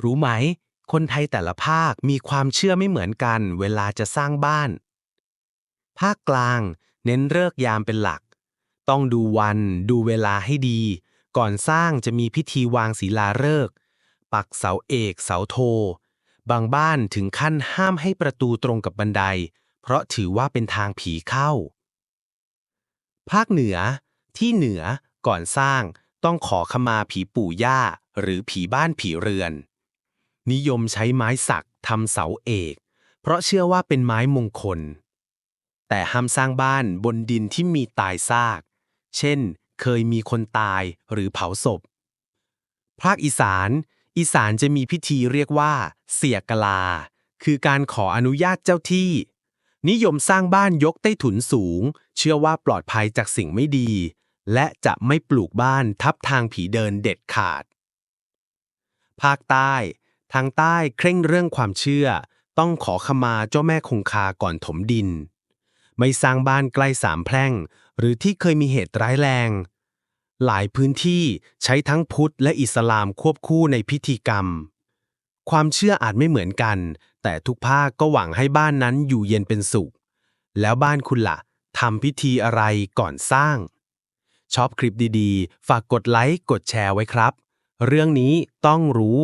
รู้ไหม คนไทยแต่ละภาคมีความเชื่อไม่เหมือนกัน เวลาจะสร้างบ้าน ภาคกลาง เน้นเลิกยามเป็นหลัก ต้องดูวันดูเวลาให้ดี ก่อนสร้างจะมีพิธีวางศิลาฤกษ์ปักเสาเอกเสาโท บางบ้านถึงขั้นห้ามให้ประตูตรงกับบันได เพราะถือว่าเป็นทางผีเข้า ภาคเหนือ ที่เหนือก่อนสร้างต้องขอขมาผีปู่ย่า หรือผีบ้านผีเรือน นิยมใช้ไม้สักทำเสาเอก เพราะเชื่อว่าเป็นไม้มงคล แต่ห้ามสร้างบ้านบนดินที่มีตายซาก เช่น เคยมีคนตายหรือเผาศพ ภาคอีสาน อีสานจะมีพิธีเรียกว่า เสียกลา คือการขออนุญาตเจ้าที่ นิยมสร้างบ้านยกใต้ถุนสูง เชื่อว่าปลอดภัยจากสิ่งไม่ดี และจะไม่ปลูกบ้านทับทางผีเดินเด็ดขาด ภาคใต้ ทางใต้เคร่งเรื่องความเชื่อ ต้องขอขมาเจ้าแม่คงคาก่อนถมดิน ไม่สร้างบ้านใกล้สามแพร่ง หรือที่เคยมีเหตุร้ายแรง หลายพื้นที่ใช้ทั้งพุทธและอิสลามควบคู่ในพิธีกรรม ความเชื่ออาจไม่เหมือนกัน แต่ทุกภาคก็หวังให้บ้านนั้นอยู่เย็นเป็นสุข แล้วบ้านคุณละ่ะทำพิธีอะไรก่อนสร้างชอบคลิปดีๆ ฝากกดไลค์ กดแชร์ไว้ครับ เรื่องนี้ต้องรู้